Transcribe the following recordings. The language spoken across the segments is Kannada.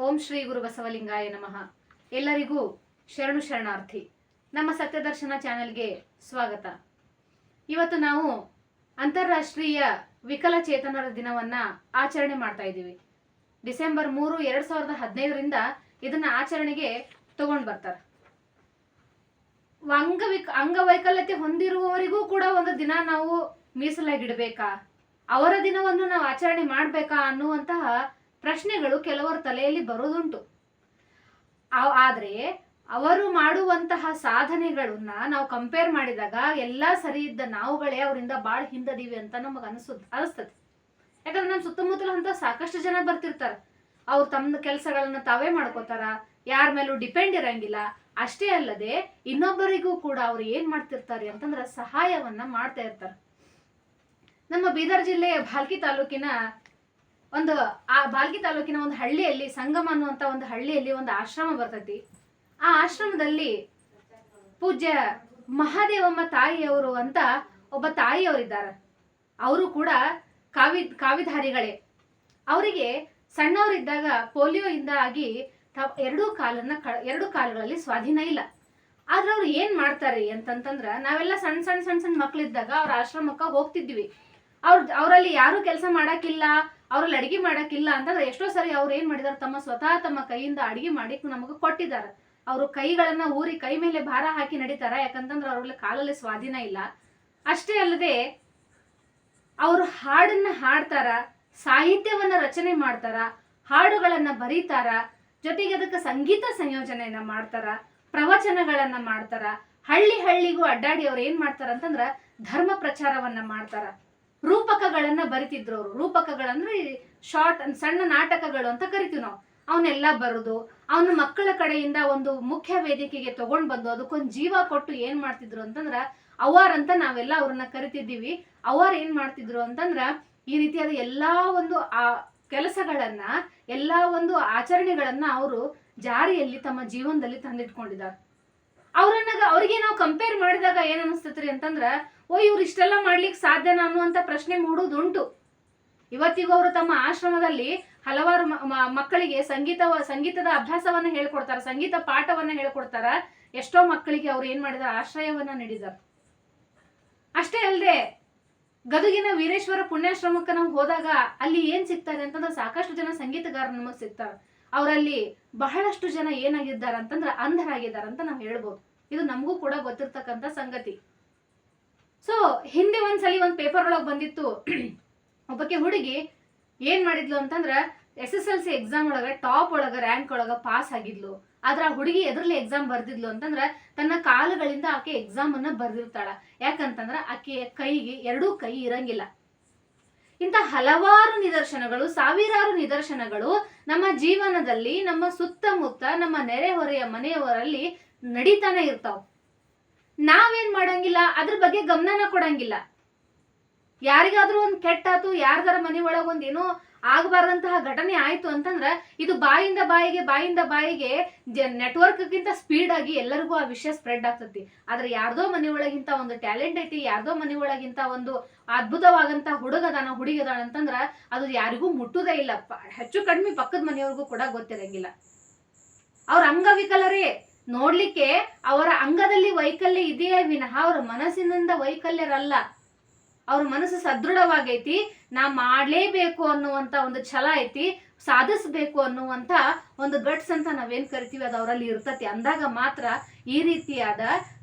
ಓಂ ಶ್ರೀ ಗುರು ಬಸವಲಿಂಗಾಯ ನಮಃ. ಎಲ್ಲರಿಗೂ ಶರಣು ಶರಣಾರ್ಥಿ. ನಮ್ಮ ಸತ್ಯದರ್ಶನ ಚಾನೆಲ್ಗೆ ಸ್ವಾಗತ. ಇವತ್ತು ನಾವು ಅಂತಾರಾಷ್ಟ್ರೀಯ ವಿಕಲಚೇತನರ ದಿನವನ್ನ ಆಚರಣೆ ಮಾಡ್ತಾ ಇದ್ದೀವಿ. ಡಿಸೆಂಬರ್ ಮೂರು, ಎರಡ್ ಸಾವಿರದ ಹದಿನೈದರಿಂದ ಇದನ್ನ ಆಚರಣೆಗೆ ತಗೊಂಡು ಬರ್ತಾರೆ. ಅಂಗವಿಕ ಅಂಗವೈಕಲ್ಯತೆ ಹೊಂದಿರುವವರಿಗೂ ಕೂಡ ಒಂದು ದಿನ ನಾವು ಮೀಸಲಾಗಿಡಬೇಕಾ? ಅವರ ದಿನವನ್ನು ನಾವು ಆಚರಣೆ ಮಾಡ್ಬೇಕಾ ಅನ್ನುವಂತಹ ಪ್ರಶ್ನೆಗಳು ಕೆಲವರ ತಲೆಯಲ್ಲಿ ಬರೋದುಂಟು ಆದರೆ ಅವರು ಮಾಡುವಂತಹ ಸಾಧನೆಗಳನ್ನ ನಾವು ಕಂಪೇರ್ ಮಾಡಿದಾಗ ಎಲ್ಲಾ ಸರಿ ಇದ್ದ ನಾವುಗಳೇ ಅವರಿಂದ ಬಾಳ್ ಹಿಂದದೀವಿ ಅಂತ ನಮಗೆ ಅನಿಸುದ್, ಅನಿಸ್ತದೆ. ಯಾಕಂದ್ರೆ ನಮ್ಮ ಸುತ್ತಮುತ್ತಲ ಅಂತ ಸಾಕಷ್ಟು ಜನ ಬರ್ತಿರ್ತಾರ. ಅವ್ರು ತಮ್ಮ ಕೆಲಸಗಳನ್ನ ತಾವೇ ಮಾಡ್ಕೋತಾರ, ಯಾರ ಮೇಲೂ ಡಿಪೆಂಡ್ ಇರಂಗಿಲ್ಲ. ಅಷ್ಟೇ ಅಲ್ಲದೆ ಇನ್ನೊಬ್ಬರಿಗೂ ಕೂಡ ಅವ್ರು ಏನ್ ಮಾಡ್ತಿರ್ತಾರೆ ಅಂತಂದ್ರ ಸಹಾಯವನ್ನ ಮಾಡ್ತಾ ಇರ್ತಾರೆ. ನಮ್ಮ ಬೀದರ್ ಜಿಲ್ಲೆಯ ಭಾಲ್ಕಿ ತಾಲೂಕಿನ ಒಂದು ಆ ಬಾಲ್ಗಿ ತಾಲೂಕಿನ ಒಂದು ಹಳ್ಳಿಯಲ್ಲಿ ಸಂಗಮ ಅನ್ನುವಂಥ ಒಂದು ಹಳ್ಳಿಯಲ್ಲಿ ಒಂದು ಆಶ್ರಮ ಬರ್ತೈತಿ. ಆ ಆಶ್ರಮದಲ್ಲಿ ಪೂಜ್ಯ ಮಹಾದೇವಮ್ಮ ತಾಯಿಯವರು ಅಂತ ಒಬ್ಬ ತಾಯಿಯವರಿದ್ದಾರೆ. ಅವರು ಕೂಡ ಕಾವಿ, ಕಾವಿಧಾರಿಗಳೇ. ಅವರಿಗೆ ಸಣ್ಣವರಿದ್ದಾಗ ಪೋಲಿಯೋ ಇಂದ ಆಗಿ ಎರಡೂ ಕಾಲನ್ನ ಕ- ಎರಡು ಕಾಲುಗಳಲ್ಲಿ ಸ್ವಾಧೀನ ಇಲ್ಲ. ಆದ್ರೆ ಅವ್ರು ಏನ್ ಮಾಡ್ತಾರೆ ಅಂತಂತಂದ್ರ ನಾವೆಲ್ಲ ಸಣ್ಣ ಸಣ್ಣ ಸಣ್ಣ ಸಣ್ಣ ಮಕ್ಳಿದ್ದಾಗ ಅವ್ರ ಆಶ್ರಮಕ್ಕ ಹೋಗ್ತಿದ್ವಿ. ಅವ್ರ ಅವರಲ್ಲಿ ಯಾರು ಕೆಲಸ ಮಾಡಕ್ಕಿಲ್ಲ, ಅವ್ರಲ್ಲಿ ಅಡಿಗೆ ಮಾಡಕ್ಕಿಲ್ಲ ಅಂತಂದ್ರೆ ಎಷ್ಟೋ ಸರಿ ಅವ್ರು ಏನ್ ಮಾಡಿದಾರೆ, ತಮ್ಮ ಸ್ವತಃ ತಮ್ಮ ಕೈಯಿಂದ ಅಡಿಗೆ ಮಾಡಿ ನಮಗೆ ಕೊಟ್ಟಿದ್ದಾರೆ. ಅವರು ಕೈಗಳನ್ನ ಊರಿ ಕೈ ಮೇಲೆ ಭಾರ ಹಾಕಿ ನಡೀತಾರ, ಯಾಕಂತಂದ್ರೆ ಅವ್ರಲ್ಲಿ ಕಾಲಲ್ಲಿ ಸ್ವಾಧೀನ ಇಲ್ಲ. ಅಷ್ಟೇ ಅಲ್ಲದೆ, ಅವರು ಹಾಡನ್ನ ಹಾಡ್ತಾರ, ಸಾಹಿತ್ಯವನ್ನ ರಚನೆ ಮಾಡ್ತಾರ, ಹಾಡುಗಳನ್ನ ಬರೀತಾರ, ಜೊತೆಗೆ ಅದಕ್ಕೆ ಸಂಗೀತ ಸಂಯೋಜನೆಯನ್ನ ಮಾಡ್ತಾರ, ಪ್ರವಚನಗಳನ್ನ ಮಾಡ್ತಾರ, ಹಳ್ಳಿ ಹಳ್ಳಿಗೂ ಅಡ್ಡಾಡಿ ಅವ್ರು ಏನ್ ಮಾಡ್ತಾರ ಅಂತಂದ್ರ ಧರ್ಮ ಪ್ರಚಾರವನ್ನ ಮಾಡ್ತಾರ. ರೂಪಕಗಳನ್ನ ಬರಿತಿದ್ರು ಅವರು. ರೂಪಕಗಳಂದ್ರೆ ಶಾರ್ಟ್ ಸಣ್ಣ ನಾಟಕಗಳು ಅಂತ ಕರಿತೀವಿ ನಾವು. ಅವನ್ನೆಲ್ಲ ಬರೆದು, ಅವನ ಮಕ್ಕಳ ಕಡೆಯಿಂದ ಒಂದು ಮುಖ್ಯ ವೇದಿಕೆಗೆ ತಗೊಂಡ್ ಬಂದು ಅದಕ್ಕೊಂದು ಜೀವ ಕೊಟ್ಟು ಏನ್ ಮಾಡ್ತಿದ್ರು ಅಂತಂದ್ರ ಅವಾರ್ ಅಂತ ನಾವೆಲ್ಲ ಅವ್ರನ್ನ ಕರಿತಿದ್ದೀವಿ. ಅವಾರ್ ಏನ್ ಮಾಡ್ತಿದ್ರು ಅಂತಂದ್ರ ಈ ರೀತಿಯಾದ ಎಲ್ಲಾ ಒಂದು ಆ ಕೆಲಸಗಳನ್ನ, ಎಲ್ಲಾ ಒಂದು ಆಚರಣೆಗಳನ್ನ ಅವರು ಜಾರಿಯಲ್ಲಿ ತಮ್ಮ ಜೀವನದಲ್ಲಿ ತಂದಿಟ್ಕೊಂಡಿದ್ದಾರೆ ಅವ್ರನ್ನ ಅವ್ರಿಗೆ ನಾವು ಕಂಪೇರ್ ಮಾಡಿದಾಗ ಏನ್ ಅನಿಸ್ತೈತ್ರಿ ಅಂತಂದ್ರ ಓ ಇವ್ರು ಇಷ್ಟೆಲ್ಲ ಮಾಡ್ಲಿಕ್ಕೆ ಸಾಧ್ಯನಾ ಅನ್ನುವಂತ ಪ್ರಶ್ನೆ ಮೂಡುದುಂಟು ಇವತ್ತಿಗೂ ಅವರು ತಮ್ಮ ಆಶ್ರಮದಲ್ಲಿ ಹಲವಾರು ಮಕ್ಕಳಿಗೆ ಸಂಗೀತ ಸಂಗೀತದ ಅಭ್ಯಾಸವನ್ನ ಹೇಳ್ಕೊಡ್ತಾರ, ಸಂಗೀತ ಪಾಠವನ್ನ ಹೇಳ್ಕೊಡ್ತಾರ. ಎಷ್ಟೋ ಮಕ್ಕಳಿಗೆ ಅವ್ರು ಏನ್ ಮಾಡಿದಾರೆ, ಆಶ್ರಯವನ್ನ ನೀಡಿದಾರ. ಅಷ್ಟೇ ಅಲ್ಲದೆ ಗದಗಿನ ವೀರೇಶ್ವರ ಪುಣ್ಯಾಶ್ರಮಕ್ಕೆ ನಾವು ಹೋದಾಗ ಅಲ್ಲಿ ಏನ್ ಸಿಗ್ತಾರೆ ಅಂತಂದ್ರೆ ಸಾಕಷ್ಟು ಜನ ಸಂಗೀತಗಾರರು ನಮಗ್ ಸಿಗ್ತಾರೆ. ಅವರಲ್ಲಿ ಬಹಳಷ್ಟು ಜನ ಏನಾಗಿದ್ದಾರೆ ಅಂತಂದ್ರೆ ಅಂಧರಾಗಿದ್ದಾರೆ ಅಂತ ನಾವು ಹೇಳ್ಬೋದು. ಇದು ನಮಗೂ ಕೂಡ ಗೊತ್ತಿರ್ತಕ್ಕಂಥ ಸಂಗತಿ. ಸೊ ಹಿಂದೆ ಒಂದ್ಸಲಿ ಒಂದು ಪೇಪರ್ ಒಳಗೆ ಬಂದಿತ್ತು. ಒಬ್ಬಕ್ಕೆ ಹುಡುಗಿ ಏನ್ ಮಾಡಿದ್ಲು ಅಂತಂದ್ರ S S L C exam ಒಳಗ ಟಾಪ್ ಒಳಗ ರ್ಯಾಂಕ್ ಒಳಗ ಪಾಸ್ ಆಗಿದ್ಲು. ಆದ್ರ ಹುಡುಗಿ ಎದ್ರಲ್ಲಿ ಎಕ್ಸಾಮ್ ಬರ್ದಿದ್ಲು ಅಂತಂದ್ರ ತನ್ನ ಕಾಲುಗಳಿಂದ ಆಕೆ ಎಕ್ಸಾಮ್ ಅನ್ನ ಬರ್ದಿರ್ತಾಳ. ಯಾಕಂತಂದ್ರ ಆಕೆಯ ಕೈಗೆ ಎರಡೂ ಕೈ ಇರಂಗಿಲ್ಲ. ಇಂಥ ಹಲವಾರು ನಿದರ್ಶನಗಳು, ಸಾವಿರಾರು ನಿದರ್ಶನಗಳು ನಮ್ಮ ಜೀವನದಲ್ಲಿ ನಮ್ಮ ಸುತ್ತಮುತ್ತ ನಮ್ಮ ನೆರೆಹೊರೆಯ ಮನೆಯವರಲ್ಲಿ ನಡೀತಾನೆ ಇರ್ತಾವ. ನಾವೇನ್ ಮಾಡಂಗಿಲ್ಲ, ಅದ್ರ ಬಗ್ಗೆ ಗಮನನ ಕೊಡಂಗಿಲ್ಲ. ಯಾರಿಗಾದ್ರೂ ಒಂದು ಕೆಟ್ಟಾತು, ಯಾರ್ದಾರ ಮನೆ ಒಳಗೆ ಒಂದ್ ಏನೋ ಆಗಬಾರ್ದಂತಹ ಘಟನೆ ಆಯ್ತು ಅಂತಂದ್ರ ಇದು ಬಾಯಿಂದ ಬಾಯಿಗೆ ಬಾಯಿಂದ ಬಾಯಿಗೆ ನೆಟ್ವರ್ಕ್ ಗಿಂತ ಸ್ಪೀಡ್ ಆಗಿ ಎಲ್ಲರಿಗೂ ಆ ವಿಷಯ ಸ್ಪ್ರೆಡ್ ಆಗ್ತತಿ. ಆದ್ರೆ ಯಾರ್ದೋ ಒಳಗಿಂತ ಒಂದು ಟ್ಯಾಲೆಂಟ್ ಐತಿ, ಯಾರ್ದೋ ಒಳಗಿಂತ ಒಂದು ಅದ್ಭುತವಾದಂತ ಹುಡುಗದಾನ ಹುಡುಗದಾನ ಅಂತಂದ್ರ ಅದು ಯಾರಿಗೂ ಮುಟ್ಟುದೇ ಇಲ್ಲ. ಹೆಚ್ಚು ಕಡಿಮೆ ಪಕ್ಕದ ಮನೆಯವ್ರಿಗೂ ಕೂಡ ಗೊತ್ತಿರಂಗಿಲ್ಲ. ಅವ್ರ ಅಂಗವಿಕಲರೇ. ನೋಡ್ಲಿಕ್ಕೆ ಅವರ ಅಂಗದಲ್ಲಿ ವೈಕಲ್ಯ ಇದೆಯೇ ವಿನಃ ಅವರ ಮನಸ್ಸಿನಿಂದ ವೈಕಲ್ಯರಲ್ಲ. ಅವ್ರ ಮನಸ್ಸು ಸದೃಢವಾಗೈತಿ, ನಾ ಮಾಡಲೇಬೇಕು ಅನ್ನುವಂತ ಒಂದು ಛಲ ಐತಿ, ಸಾಧಿಸ್ಬೇಕು ಅನ್ನುವಂತ ಒಂದು ಗಟ್ಸ್ ಅಂತ ನಾವೇನ್ ಕರಿತೀವಿ, ಅದು ಅವರಲ್ಲಿ ಇರ್ತತಿ. ಅಂದಾಗ ಮಾತ್ರ ಈ ರೀತಿಯಾದ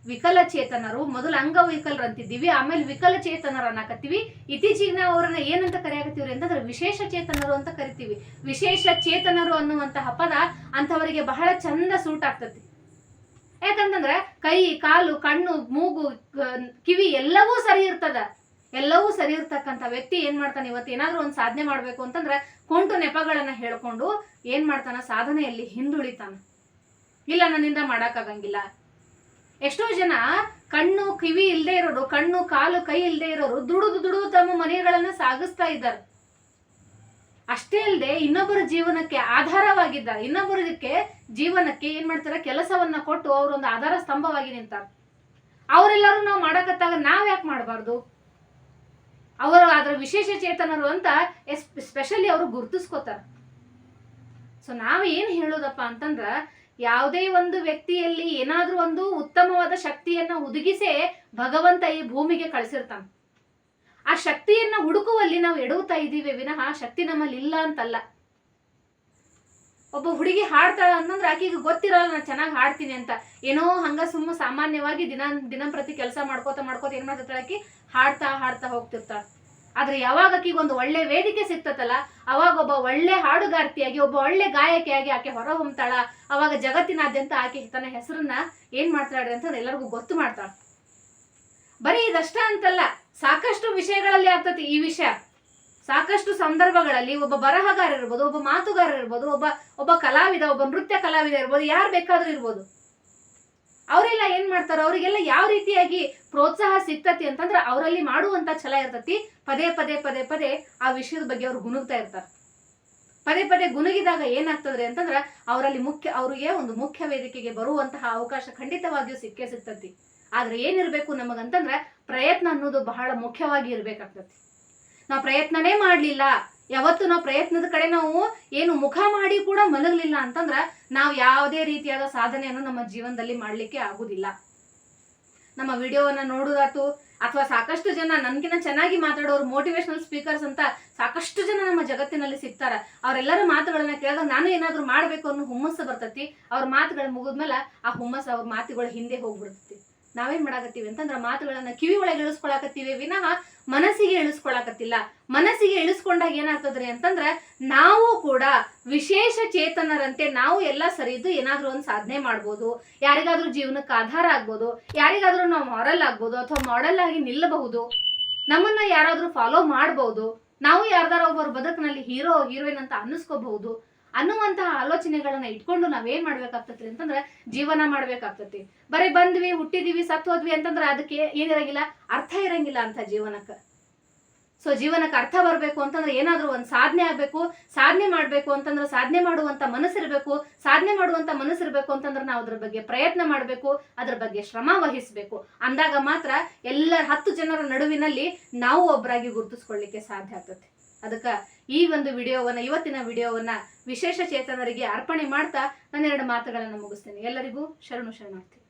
ವಿಕಲಚೇತನರು, ಮೊದಲು ಅಂಗವೈಕಲರು ಅಂತಿದ್ದೀವಿ ಆಮೇಲೆ ವಿಕಲಚೇತನರು ಅನ್ನಕತ್ತೀವಿ. ಇತ್ತೀಚಿಗೆ ನಾವು ಅವ್ರನ್ನ ಏನಂತ ಕರೆಯಾಕತ್ತೀವ್ರಿ ಅಂತಂದ್ರೆ ವಿಶೇಷ ಚೇತನರು ಅಂತ ಕರಿತೀವಿ. ವಿಶೇಷ ಚೇತನರು ಅನ್ನುವಂತಹ ಪದ ಅಂತವರಿಗೆ ಬಹಳ ಚಂದ ಸೂಟ್ ಆಗ್ತತಿ. ಯಾಕಂತಂದ್ರೆ ಕೈ, ಕಾಲು, ಕಣ್ಣು, ಮೂಗು ಕಿವಿ ಎಲ್ಲವೂ ಸರಿ ಇರ್ತದ. ಎಲ್ಲವೂ ಸರಿ ಇರ್ತಕ್ಕಂಥ ವ್ಯಕ್ತಿ ಏನ್ ಮಾಡ್ತಾನೆ ಇವತ್ತು? ಏನಾದ್ರೂ ಒಂದು ಸಾಧನೆ ಮಾಡ್ಬೇಕು ಅಂತಂದ್ರೆ ಕೊಂಟು ನೆಪಗಳನ್ನ ಹೇಳ್ಕೊಂಡು ಏನ್ ಮಾಡ್ತಾನ? ಸಾಧನೆಯಲ್ಲಿ ಹಿಂದುಳಿತಾನ. ಇಲ್ಲ, ನನ್ನಿಂದ ಮಾಡಕ್ಕಾಗಂಗಿಲ್ಲ. ಎಷ್ಟೋ ಜನ ಕಣ್ಣು, ಕಿವಿ ಇಲ್ಲದೆ ಇರೋರು, ಕಣ್ಣು, ಕಾಲು, ಕೈ ಇಲ್ಲದೆ ಇರೋರು ದುಡುದು ದುಡುದು ತಮ್ಮ ಮನೆಗಳನ್ನ ಸಾಗಿಸ್ತಾ ಇದ್ದಾರೆ. ಅಷ್ಟೇ ಅಲ್ಲದೆ ಇನ್ನೊಬ್ಬರ ಜೀವನಕ್ಕೆ ಆಧಾರವಾಗಿದ್ದಾರೆ ಇನ್ನೊಬ್ಬರಿಗೆ ಜೀವನಕ್ಕೆ ಏನ್ ಮಾಡ್ತಾರೆ? ಕೆಲಸವನ್ನ ಕೊಟ್ಟು ಅವರೊಂದು ಆಧಾರ ಸ್ತಂಭವಾಗಿ ನಿಂತಾರೆ. ಅವರೆಲ್ಲರೂ ನಾವು ಮಾಡಕತ್ತಾಗ ನಾವ್ ಯಾಕೆ ಮಾಡಬಾರ್ದು? ಅವರು ಅದರ ವಿಶೇಷ ಚೇತನರು ಅಂತ ಸ್ಪೆಷಲಿ ಅವರು ಗುರುತಿಸ್ಕೋತಾರ. ಸೊ ನಾವು ಏನು ಹೇಳೋದಪ್ಪ ಅಂತಂದ್ರ, ಯಾವುದೇ ಒಂದು ವ್ಯಕ್ತಿಯಲ್ಲಿ ಏನಾದ್ರೂ ಒಂದು ಉತ್ತಮವಾದ ಶಕ್ತಿಯನ್ನ ಹುದುಗಿಸೇ ಭಗವಂತ ಈ ಭೂಮಿಗೆ ಕಳಿಸಿರ್ತಾನ. ಆ ಶಕ್ತಿಯನ್ನ ಹುಡುಕುವಲ್ಲಿ ನಾವು ಎಡವುತ್ತಾ ಇದ್ದೀವಿ ವಿನಃ ಶಕ್ತಿ ನಮ್ಮಲ್ಲಿ ಇಲ್ಲ ಅಂತಲ್ಲ. ಒಬ್ಬ ಹುಡುಗಿ ಹಾಡ್ತಾಳ ಅಂತಂದ್ರೆ ಆಕೆಗೆ ಗೊತ್ತಿರಲ್ಲ ನಾನು ಚೆನ್ನಾಗಿ ಹಾಡ್ತೀನಿ ಅಂತ. ಏನೋ ಹಂಗ ಸುಮ್ಮ ಸಾಮಾನ್ಯವಾಗಿ ದಿನ ದಿನಂಪ್ರತಿ ಕೆಲಸ ಮಾಡ್ಕೋತ ಮಾಡ್ಕೋತ ಏನ್ ಮಾಡ್ತಿರ್ತಾಳೆ ಆಕಿ? ಹಾಡ್ತಾ ಹಾಡ್ತಾ ಹೋಗ್ತಿರ್ತಾಳ. ಆದ್ರೆ ಯಾವಾಗ ಆಕಿಗೆ ಒಂದು ಒಳ್ಳೆ ವೇದಿಕೆ ಸಿಗ್ತತಲ್ಲ ಅವಾಗ ಒಬ್ಬ ಒಳ್ಳೆ ಹಾಡುಗಾರ್ತಿಯಾಗಿ, ಒಬ್ಬ ಒಳ್ಳೆ ಗಾಯಕಿಯಾಗಿ ಆಕೆ ಹೊರ ಹೊಮ್ತಾಳ. ಅವಾಗ ಜಗತ್ತಿನಾದ್ಯಂತ ಆಕೆ ತನ್ನ ಹೆಸರನ್ನ ಏನ್ ಮಾಡ್ತಾಳೆ ಅಂತ ಎಲ್ಲರಿಗೂ ಗೊತ್ತು ಮಾಡ್ತಾಳ. ಬರೀ ಇದಷ್ಟ ಅಂತಲ್ಲ, ಸಾಕಷ್ಟು ವಿಷಯಗಳಲ್ಲಿ ಆಗ್ತತಿ ಈ ವಿಷಯ. ಸಾಕಷ್ಟು ಸಂದರ್ಭಗಳಲ್ಲಿ ಒಬ್ಬ ಬರಹಗಾರ ಇರ್ಬೋದು, ಒಬ್ಬ ಮಾತುಗಾರ ಇರ್ಬೋದು, ಒಬ್ಬ ಒಬ್ಬ ಕಲಾವಿದ, ಒಬ್ಬ ನೃತ್ಯ ಕಲಾವಿದ ಇರ್ಬೋದು, ಯಾರು ಬೇಕಾದ್ರೂ ಇರ್ಬೋದು. ಅವರೆಲ್ಲ ಏನ್ ಮಾಡ್ತಾರ, ಅವರಿಗೆಲ್ಲ ಯಾವ ರೀತಿಯಾಗಿ ಪ್ರೋತ್ಸಾಹ ಸಿಗ್ತತಿ ಅಂತಂದ್ರೆ ಅವರಲ್ಲಿ ಮಾಡುವಂತ ಛಲ ಇರ್ತತಿ. ಪದೇ ಪದೇ ಪದೇ ಪದೇ ಆ ವಿಷಯದ ಬಗ್ಗೆ ಅವ್ರು ಗುಣಗ್ತಾ ಇರ್ತಾರೆ. ಪದೇ ಪದೇ ಗುನುಗಿದಾಗ ಏನಾಗ್ತದ್ರಿ ಅಂತಂದ್ರೆ, ಅವರಲ್ಲಿ ಮುಖ್ಯ, ಅವರಿಗೆ ಒಂದು ಮುಖ್ಯ ವೇದಿಕೆಗೆ ಬರುವಂತಹ ಅವಕಾಶ ಖಂಡಿತವಾಗಿಯೂ ಸಿಕ್ಕೇ ಸಿಗ್ತತಿ. ಆದ್ರೆ ಏನಿರ್ಬೇಕು ನಮಗಂತಂದ್ರೆ ಪ್ರಯತ್ನ ಅನ್ನೋದು ಬಹಳ ಮುಖ್ಯವಾಗಿ ಇರ್ಬೇಕಾಗ್ತತಿ ನಾವು ಪ್ರಯತ್ನನೇ ಮಾಡಲಿಲ್ಲ. ಯಾವತ್ತು ನಾವು ಪ್ರಯತ್ನದ ಕಡೆ ನಾವು ಏನು ಮುಖ ಮಾಡಿ ಕೂಡ ಮಲಗಲಿಲ್ಲ ಅಂತಂದ್ರೆ ನಾವು ಯಾವುದೇ ರೀತಿಯಾದ ಸಾಧನೆಯನ್ನು ನಮ್ಮ ಜೀವನದಲ್ಲಿ ಮಾಡಲಿಕ್ಕೆ ಆಗುದಿಲ್ಲ. ನಮ್ಮ ವಿಡಿಯೋವನ್ನ ನೋಡೋದಾತು ಅಥವಾ ಸಾಕಷ್ಟು ಜನ ನನ್ಗಿನ ಚೆನ್ನಾಗಿ ಮಾತಾಡೋರು ಮೋಟಿವೇಶನಲ್ ಸ್ಪೀಕರ್ಸ್ ಅಂತ ಸಾಕಷ್ಟು ಜನ ನಮ್ಮ ಜಗತ್ತಿನಲ್ಲಿ ಸಿಗ್ತಾರ. ಅವರೆಲ್ಲರ ಮಾತುಗಳನ್ನ ಕೇಳಿದಾಗ ನಾನು ಏನಾದರೂ ಮಾಡಬೇಕು ಅನ್ನೋ ಹುಮ್ಮಸ್ಸು ಬರ್ತತಿ. ಅವ್ರ ಮಾತುಗಳು ಮುಗಿದ್ಮೇಲೆ ಆ ಹುಮ್ಮಸ್ಸು ಅವ್ರ ಮಾತುಗಳು ಹಿಂದೆ ಹೋಗ್ಬಿಡ್ತತಿ. ನಾವೇನ್ ಮಾಡಾಕತ್ತೀವಿ ಅಂತಂದ್ರ ಮಾತುಗಳನ್ನ ಕಿವಿ ಒಳಗೆ ಇಳಿಸ್ಕೊಳಕತ್ತೀವಿ. ವಿನಃ ಮನಸ್ಸಿಗೆ ಇಳಿಸ್ಕೊಳಕತ್ತಿಲ್ಲ. ಮನಸ್ಸಿಗೆ ಇಳಿಸ್ಕೊಂಡಾಗ ಏನಾಗ್ತದ್ರಿ ಅಂತಂದ್ರ ನಾವು ಕೂಡ ವಿಶೇಷ ಚೇತನರಂತೆ ನಾವು ಎಲ್ಲ ಸರಿದು ಏನಾದ್ರೂ ಒಂದು ಸಾಧನೆ ಮಾಡ್ಬೋದು. ಯಾರಿಗಾದ್ರೂ ಜೀವನಕ್ಕೆ ಆಧಾರ ಆಗ್ಬೋದು. ಯಾರಿಗಾದ್ರೂ ನಾವು ಮಾರಲ್ ಆಗ್ಬೋದು ಅಥವಾ ಮಾಡೆಲ್ ಆಗಿ ನಿಲ್ಲಬಹುದು. ನಮ್ಮನ್ನ ಯಾರಾದ್ರೂ ಫಾಲೋ ಮಾಡ್ಬೋದು. ನಾವು ಯಾರ್ದಾರ ಒಬ್ಬರ ಬದುಕಿನಲ್ಲಿ ಹೀರೋ ಹೀರೋಯಿನ್ ಅಂತ ಅನ್ನಿಸ್ಕೋಬಹುದು. ಅನ್ನುವಂತಹ ಆಲೋಚನೆಗಳನ್ನ ಇಟ್ಕೊಂಡು ನಾವೇನ್ ಮಾಡ್ಬೇಕಾಗ್ತತಿ ಅಂತಂದ್ರೆ ಜೀವನ ಮಾಡ್ಬೇಕಾಗ್ತತಿ. ಬರೀ ಬಂದ್ವಿ, ಹುಟ್ಟಿದೀವಿ ಸತ್ ಹೋದ್ವಿ ಅಂತಂದ್ರೆ ಅದಕ್ಕೆ ಏನಿರಂಗಿಲ್ಲ ಅರ್ಥ ಇರಂಗಿಲ್ಲ ಅಂತ ಜೀವನಕ್ಕೆ. ಸೊ ಜೀವನಕ್ಕೆ ಅರ್ಥ ಬರಬೇಕು ಅಂತಂದ್ರೆ ಏನಾದರೂ ಒಂದು ಸಾಧನೆ ಆಗಬೇಕು. ಸಾಧನೆ ಮಾಡಬೇಕು ಅಂತಂದ್ರೆ ಸಾಧನೆ ಮಾಡುವಂತ ಮನಸ್ಸಿರ್ಬೇಕು. ಸಾಧನೆ ಮಾಡುವಂತ ಮನಸ್ಸಿರ್ಬೇಕು ಅಂತಂದ್ರೆ ನಾವು ಅದ್ರ ಬಗ್ಗೆ ಪ್ರಯತ್ನ ಮಾಡಬೇಕು, ಅದ್ರ ಬಗ್ಗೆ ಶ್ರಮ ವಹಿಸಬೇಕು. ಅಂದಾಗ ಮಾತ್ರ ಎಲ್ಲ ಹತ್ತು ಜನರ ನಡುವಿನಲ್ಲಿ ನಾವು ಒಬ್ಬರಾಗಿ ಗುರುತಿಸ್ಕೊಳ್ಳಿಕ್ಕೆ ಸಾಧ್ಯ ಆಗ್ತದೆ ಅದಕ್ಕೆ ಈ ಒಂದು ವಿಡಿಯೋವನ್ನು, ಇವತ್ತಿನ ವಿಡಿಯೋವನ್ನು ವಿಶೇಷ ಚೇತನರಿಗೆ ಅರ್ಪಣೆ ಮಾಡ್ತಾ ನನ್ನೆರಡು ಮಾತುಗಳನ್ನು ಮುಗಿಸ್ತೇನೆ. ಎಲ್ಲರಿಗೂ ಶರಣು ಶರಣಾರ್ಥಿ.